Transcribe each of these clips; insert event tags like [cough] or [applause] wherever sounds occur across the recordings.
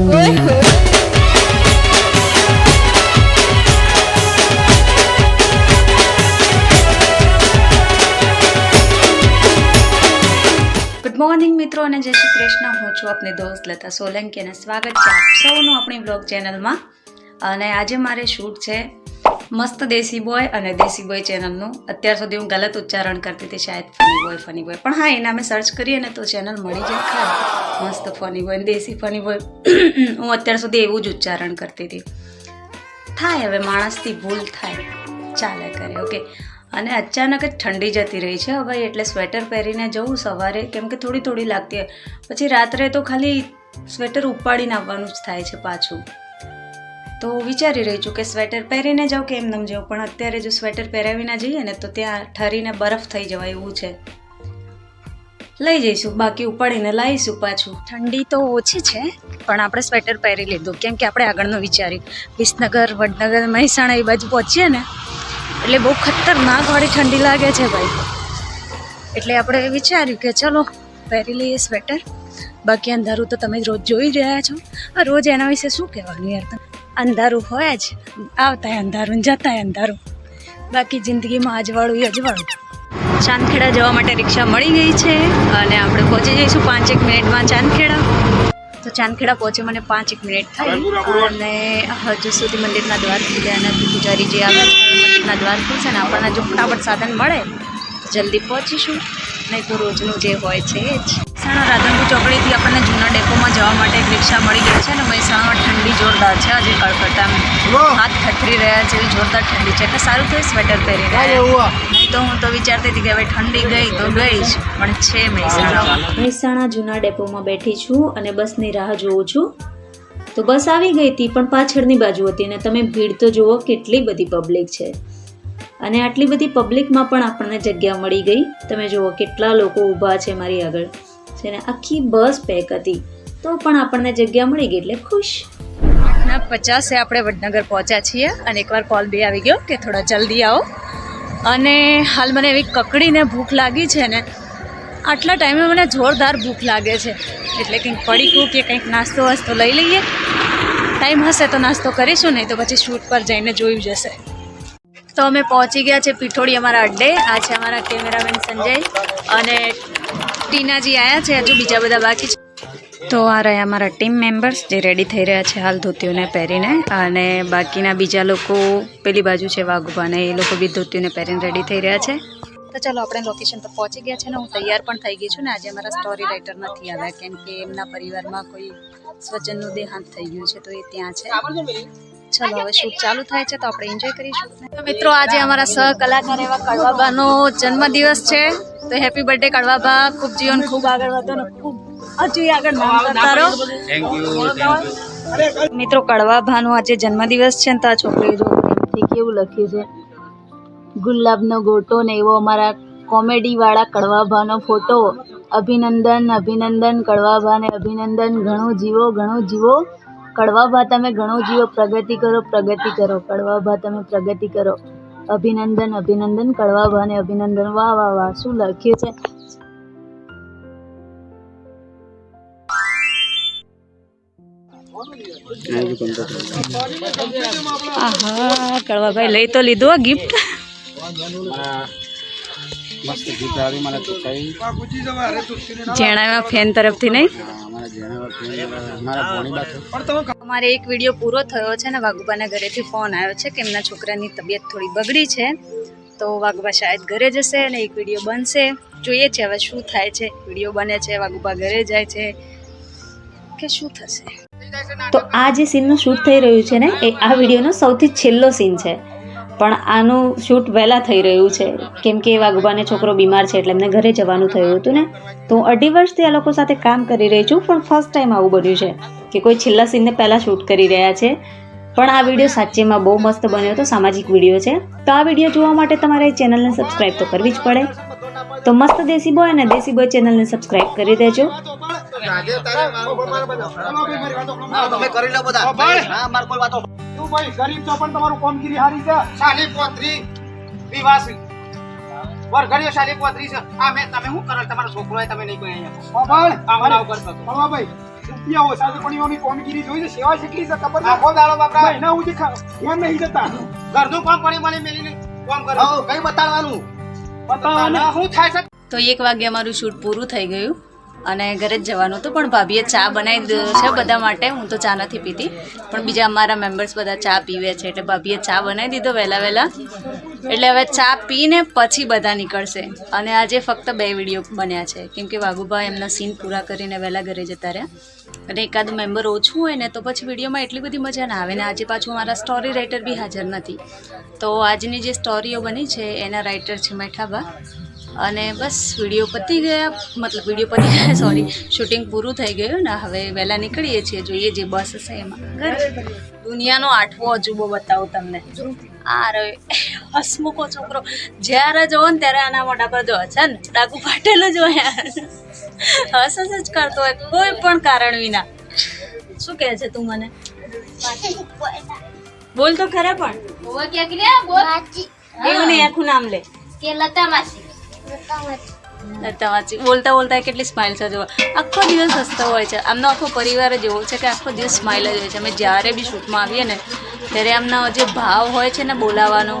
Good morning મિત્રો અને જય શ્રી કૃષ્ણ. હું છું આપની દોસ્ત લતા સોલંકી અને સ્વાગત છે સૌનું આપણી બ્લોગ ચેનલમાં અને આજે મારે શૂટ છે મસ્ત દેશી બોય અને દેશી બોય ચેનલનું અત્યાર સુધી હું ગલત ઉચ્ચારણ કરતી હતી, શાયદ ફની બોય ફની બોય પણ હા એના અમે સર્ચ કરીએ ને તો ચેનલ મળી જાય. ખરા. મસ્ત ફની બોય દેશી ફની બોય હું અત્યાર સુધી એવું જ ઉચ્ચારણ કરતી હતી. થાય હવે, માણસથી ભૂલ થાય. ચાલે કરે ઓકે અને અચાનક જ ઠંડી જતી રહી છે, હવે એટલે સ્વેટર પહેરીને જવું સવારે, કેમ કે થોડી થોડી લાગતી હોય. પછી રાત્રે તો ખાલી સ્વેટર ઉપાડીને આવવાનું જ થાય છે પાછું. તો વિચારી રહી છું કે સ્વેટર પહેરીને જાઉં કે એમ નમ જાઉં પણ અત્યારે જો સ્વેટર પહેરાવીને જઈએ ને તો ત્યાં ઠરીને બરફ થઈ જવાય એવું છે. લઈ જઈશું, બાકી ઉપાડીને લાવીશું પાછું. ઠંડી તો ઓછી છે, પણ આપણે સ્વેટર પહેરી લીધું. કેમ કે આપણે આગળનું વિચાર્યું. વિસનગર, વડનગર, મહેસાણા એ બાજુ પહોંચીએ ને, એટલે બહુ ખતરનાકવાળી ઠંડી લાગે છે ભાઈ. એટલે આપણે વિચાર્યું કે ચલો, પહેરી લઈએ સ્વેટર. બાકી અંધારું તો તમે રોજ જોઈ રહ્યા છો. રોજ એના વિશે શું કહેવાનું યાર તમે? અંધારું હોય જ. આવતાય અંધારું જતાય અંધારું. બાકી જિંદગીમાં અજવાળું અજવાળું ચાંદખેડા જવા માટે રિક્ષા મળી ગઈ છે અને આપણે પહોંચી જઈશું પાંચેક મિનિટમાં ચાંદખેડા. તો ચાંદખેડા પહોંચે મને પાંચ એક મિનિટ થઈ અને હજુ સુધી મંદિરના દ્વાર ખુલ્યા નથી. પૂજારી જે આવે મંદિરના દ્વાર ખુલશે ને આપણને જો ફટાફટ સાધન મળે જલ્દી પહોંચીશું. નહીં તો રોજનું જે હોય છે એ જ. મહેસાણા રાધનપુર ડેપોમાં જવા માટે એક રિક્ષા મળી ગઈ છે અને મહેસાણામાં ઠંડી જોરદાર છે. આજે કડકડતા હાથ થથરી રહ્યા છે એવી જોરદાર ઠંડી છે. એટલે સારું થયું સ્વેટર પહેરી રહ્યા નહીં તો હું તો વિચારતી હતી કે હવે ઠંડી ગઈ તો ગઈ જ પણ છે મહેસાણામાં. મહેસાણા જૂના ડેપોમાં બેઠી છું અને બસની રાહ જોઉં છું. તો બસ આવી ગઈ હતી પણ પાછળની બાજુ હતી અને તમે ભીડ તો જુઓ કેટલી બધી પબ્લિક છે. અને આટલી બધી પબ્લિકમાં પણ આપણને જગ્યા મળી ગઈ. તમે જુઓ કેટલા લોકો ઊભા છે મારી આગળ. છે ને આખી બસ પેક હતી. તો પણ આપણને જગ્યા મળી ગઈ એટલે ખુશ. આઠના પચાસે આપણે વડનગર પહોંચ્યા છીએ અને એકવાર કોલ બે આવી ગયો કે થોડા જલ્દી આવો. અને હાલ મને એવી કકડીને ભૂખ લાગી છે ને, આટલા ટાઈમે મને જોરદાર ભૂખ લાગે છે. એટલે કંઈક પડીકું કે કંઈક નાસ્તો વાસ્તો લઈ લઈએ. ટાઈમ હશે તો નાસ્તો કરીશું, નહીં તો પછી શૂટ પર જઈને જોયું જશે. તો અમે પહોંચી ગયા છે પીઠોડી અમારા અડ્ડે. આ છે અમારા કેમેરામેન સંજય અને ટીનાજી આવ્યા છે, હજુ બીજા બધા બાકી છે. તો આ રહ્યા અમારા ટીમ મેમ્બર્સ જે રેડી થઈ રહ્યા છે હાલ ધોતીઓને પહેરીને. અને બાકીના બીજા લોકો પેલી બાજુ છે વાઘુભાને એ લોકો બી ધોતીઓને પહેરીને રેડી થઈ રહ્યા છે. તો ચાલો આપણે લોકેશન પર પહોંચી ગયા છે ને હું તૈયાર પણ થઈ ગઈ છું ને આજે અમારા સ્ટોરી રાઇટર નથી આવ્યા કેમ કે એમના પરિવારમાં કોઈ સ્વજનનું દેહાંત થઈ ગયું છે તો એ ત્યાં છે. ચલો હવે શૂટ ચાલુ થાય છે તો આપણે એન્જોય કરીશું. મિત્રો આજે અમારા સહ કલાકાર એવા કડવાબાનો જન્મદિવસ છે. તો હેપી બર્થડે કડવાબા. ખૂબ જીવન ખૂબ આગળ વધો ને ખૂબ હજુ આગળ નામ રહો. મિત્રો કડવાભાનો આજે જન્મદિવસ છે ને તો આ છોકરીઓ જો કેવું લખ્યું છે. ગુલાબનો ગોટો ને એવો અમારા કોમેડી વાળા કડવાભાનો ફોટો. અભિનંદન અભિનંદન કડવાભાને અભિનંદન. ઘણું જીવો ઘણું જીવો. કડવાભા તમે ઘણું જીવો. પ્રગતિ કરો પ્રગતિ કરો. કડવાભા તમે પ્રગતિ કરો. અભિનંદન અભિનંદન. કડવાભાને અભિનંદન. વાહ વાહ વાહ. શું લખ્યું છે? આહા, કડવાભાઈ લઈ તો લીધું ગિફ્ટ જેણામાં ફેન તરફથી નહીં? અમારે એક વીડિયો પૂરો થયો છે ને, વાઘુબાના ઘરેથી ફોન આવ્યો છે કે એમના છોકરાની તબિયત થોડી બગડી છે. તો વાઘુબા શાયદ ઘરે જશે અને એક વીડિયો બનશે. જોઈએ છે હવે શું થાય છે. વીડિયો બને છે, વાઘુબા ઘરે જાય છે. કે શું થશે? તો આ જે સીનનું શૂટ થઈ રહ્યું છે ને, એ આ વિડીયોનો સૌથી છેલ્લો સીન છે. પણ આનું શૂટ વહેલા થઈ રહ્યું છે. કેમ કે વાઘુબાને છોકરો બીમાર છે એટલે એમને ઘરે જવાનું થયું હતું ને. તો હું અઢી વર્ષથી આ લોકો સાથે કામ કરી રહી છું, પણ ફર્સ્ટ ટાઈમ આવું બન્યું છે. કે કોઈ છેલ્લા સીનને પહેલાં શૂટ કરી રહ્યા છે. પણ આ વીડિયો સાચેમાં બહુ મસ્ત બન્યો હતો સામાજિક વીડિયો છે. તો આ વીડિયો જોવા માટે તમારે ચેનલને સબસ્ક્રાઈબ તો કરવી જ પડે. તો મસ્ત દેશી બોય અને દેશી બોય ચેનલને સબસ્ક્રાઇબ કરી દેજો. તમે કરી લો બધા હા માર કોઈ વાતો તું ભાઈ ગરીબ તો પણ તમારું કામગીરી હારી છે સાલી પોત્રી વિવાસી વરઘડીઓ સાલી પોત્રી છે આ મેં તમે શું કરો તમારો છોકરો હોય તમે નહીં કોઈ અહીંયા બાબા આવા આવ કરતો બાબા ભાઈ રૂપિયા ઓછા છે પણ એઓની કોમગીરી જોઈ છે સેવા શીખી છે ખબર આખો દાડો બાપરા નહીં જતા ઘરનું કામ પડી મળી મેલીને કામ કરો. હો કઈ બતાડવાનું? તો એક વાગે અમારું શૂટ પૂરું થઈ ગયું અને ઘરે જ જવાનું હતું પણ ભાભીએ ચા બનાવી દીધો છે બધા માટે. હું તો ચા નથી પીતી, પણ બીજા અમારા મેમ્બર્સ બધા ચા પીવે છે એટલે ભાભીએ ચા બનાવી દીધો વહેલા વહેલા. એટલે હવે ચા પીને પછી બધા નીકળશે. અને આજે ફક્ત બે વીડિયો બન્યા છે. કેમ કે વાઘુભાઈ એમના સીન પૂરા કરીને વહેલા ઘરે જતા રહ્યા. અને એકાદ મેમ્બર ઓછું હોય ને તો પછી વિડીયોમાં એટલી બધી મજા ના આવે. ને આજે પાછું મારા સ્ટોરી રાઇટર બી હાજર નથી. તો આજની જે સ્ટોરીઓ બની છે, એના રાઇટર છે મેઠાબા. અને બસ વીડિયો પતી ગયા મતલબ વીડિયો પતી ગયા સોરી શૂટિંગ પૂરું થઈ ગયું ને હવે વહેલા નીકળીએ છીએ જોઈએ જે બસ હશે એમાં. ઘરે દુનિયાનો આઠવો અજુબો બતાવું તમને. આ રે હસમુખો છોકરો. જ્યારે જોવો ને ત્યારે આના મોઢા પર જો છે ને ડાકુ ફાટેલો જ હોય. હસ હસ જ કરતો હોય કોઈ પણ કારણ વિના. શું કહે છે તું મને? બોલ તો ખરા પણ. એવું નહીં? આખું નામ લે. નતા વાંચી. બોલતા બોલતા કેટલી સ્માઇલ છે જોવા આખો દિવસ હસતો હોય છે. આમનો આખો પરિવાર જ એવો છે કે આખો દિવસ સ્માઇલ જ હોય છે. અમે જ્યારે બી શૂટમાં આવીએ ને, ત્યારે આમનો જે ભાવ હોય છે ને બોલાવાનો,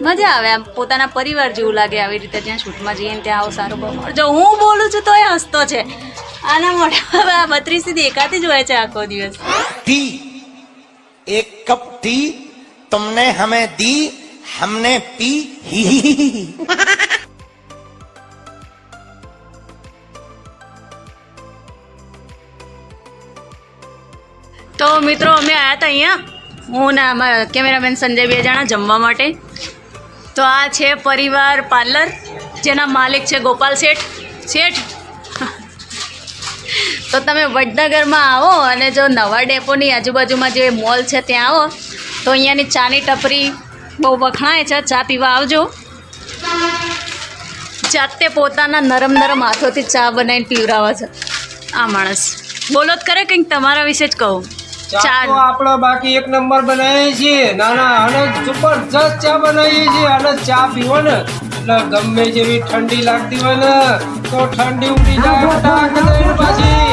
મજા આવે. આમ પોતાના પરિવાર જેવું લાગે આવી રીતે જ્યાં શૂટમાં જઈએ ને ત્યાં આવો સારો ભાવ જો હું બોલું છું તો એ હસતો છે. આના મોઢા બત્રીસથી દેખાતી જ હોય છે આખો દિવસ. ટી. એક કપ ટી. તમને હમે દી, હમને પી. હી. તો મિત્રો, અમે આવ્યા હતા અહીંયા. હું ને અમારા કેમેરામેન સંજય બે જણા જમવા માટે. તો આ છે પરિવાર પાર્લર, જેના માલિક છે ગોપાલ શેઠ. શેઠ? તો તમે વડનગરમાં આવો અને જો નવા ડેપોની આજુબાજુમાં જે મોલ છે ત્યાં આવો. તો અહીંયાની ચાની ટપરી બહુ વખણાય છે. ચા પીવા આવજો. જાતે પોતાના નરમ નરમ હાથોથી ચા બનાવીને પીવરાવે છે. આ માણસ. બોલો જ કરે કંઈક તમારા વિશે જ કહું. ચા તો આપણે બાકી એક નંબર બનાવીએ છીએ. ના ના અને જબરજસ્ત ચા બનાવીએ છીએ. અને ચા પીવો ને એટલે ગમે જેવી ઠંડી લાગતી હોય ને તો ઠંડી ઉડી જાય ટાક દઈને પાછી.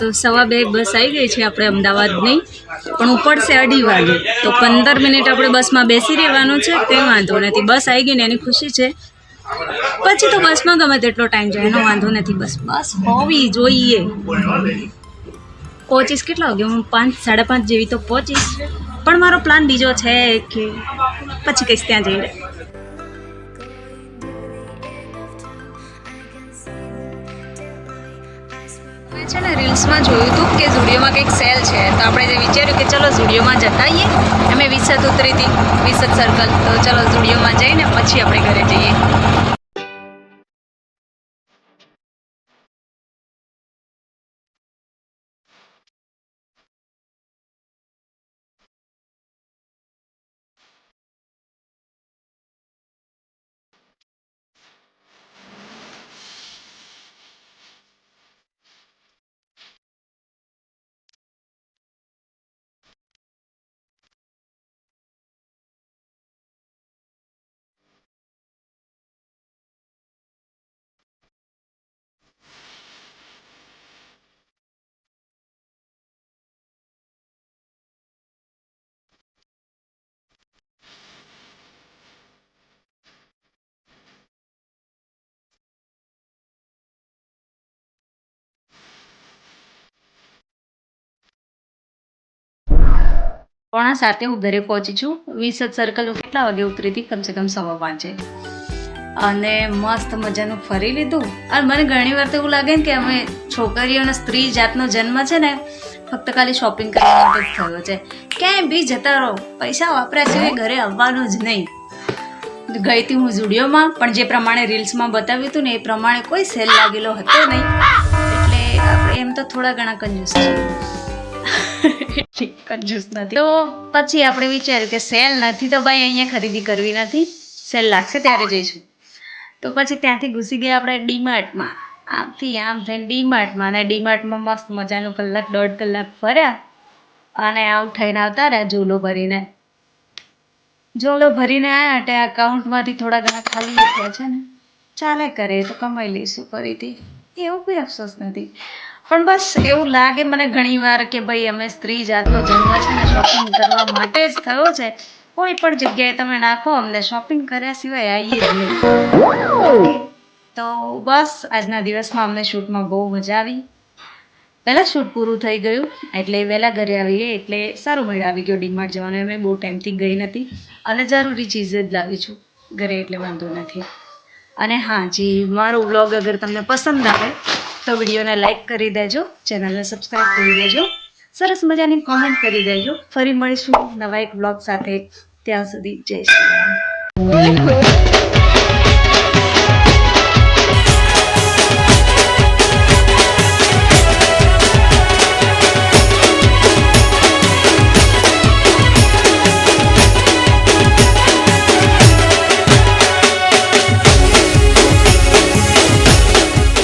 તો સવા બે બસ આવી ગઈ છે આપણે અમદાવાદની. પણ ઉપડશે અઢી વાગે. તો પંદર મિનિટ આપણે બસમાં બેસી રહેવાનું છે તે વાંધો નથી. બસ આવી ગઈ ને એની ખુશી છે. પછી તો બસમાં ગમે તેટલો ટાઈમ જાય એનો વાંધો નથી. બસ બસ હોવી જોઈએ. પહોંચીશ કેટલા વાગે? હું પાંચ, સાડા પાંચ જેવી તો પહોંચીશ. પણ મારો પ્લાન બીજો છે કે પછી કહીશ ત્યાં જઈને. મેં છે ને રીલ્સમાં જોયું હતું કે ઝુડિયોમાં કંઈક સેલ છે. તો આપણે જે વિચાર્યું કે ચલો ઝુડિયોમાં જતા આવીએ અમે વિસત ઉતરી હતી, વિસત સર્કલ તો ચલો ઝુડિયોમાં જઈને પછી આપણે ઘરે જઈએ. પોણા સાતે હું ઘરે પહોંચી છું. વિસદ સર્કલ કેટલા વાગે ઉતરી હતી કમસે કમ સવા પાંચે. અને મસ્ત મજાનું ફરી લીધું. અને મને ઘણી વાર તો એવું લાગે ને કે અમે છોકરીઓનો સ્ત્રી જાતનો જન્મ છે ને, ફક્ત ખાલી શોપિંગ કરવા માટે જ થયો છે. ક્યાંય બી જતા રહો. પૈસા વાપર્યા સિવાય ઘરે આવવાનું જ નહીં. ગઈ હતી હું ઝુડિયોમાં, પણ જે પ્રમાણે રીલ્સમાં બતાવ્યું હતું ને, એ પ્રમાણે કોઈ સેલ લાગેલો હતો નહીં. એટલે એમ તો થોડા ઘણા કંજૂસ છીએ. [laughs] કંજૂસ નથી. તો પછી આપણે વિચાર્યું કે સેલ નથી તો ભાઈ અહીંયા ખરીદી કરવી નથી. સેલ લાગશે ત્યારે જઈશું. તો પછી ત્યાંથી ઘૂસી ગયા આપણે ડીમાર્ટમાં. આમથી આમ થઈને ડીમાર્ટમાં અને ડીમાર્ટમાં મસ્ત મજાનું કલાક, દોઢ કલાક ફર્યા અને આઉટ થઈને આવતા રહ્યા ઝૂલો ભરીને. ઝોલો ભરીને આવ્યા એટલે અકાઉન્ટમાંથી થોડા ઘણા ખાલી નીકળ્યા છે ને. ચાલે કરે તો કમાઈ લઈશું ફરીથી. એવું કોઈ અફસોસ નથી. પણ બસ એવું લાગે મને ઘણીવાર કે ભાઈ અમે સ્ત્રી જાતનો જન્મ છે ને શોપિંગ કરવા માટે જ થયો છે. કોઈ પણ જગ્યાએ તમે નાખો, અમને શોપિંગ કર્યા સિવાય આવીએ જ તો બસ આજના દિવસમાં અમને શૂટમાં બહુ મજા આવી. પહેલાં શૂટ પૂરું થઈ ગયું, એટલે વહેલા ઘરે આવીએ, એટલે સારું મેળ આવી ગયો ડીમાર્ટ જવાનું મેં બહુ ટાઈમથી ગઈ નથી. અને જરૂરી ચીજ જ લાવી છું, ઘરે એટલે વાંધો નથી. અને હા, જી મારો વ્લોગ અગર તમને પસંદ આવે તો વિડીયોને લાઇક કરી દેજો, ચેનલને સબસ્ક્રાઈબ કરી દેજો, સરસ મજાની કોમેન્ટ કરી દેજો. ફરી મળીશું નવા એક બ્લોગ સાથે. ત્યાં સુધી જય શ્રી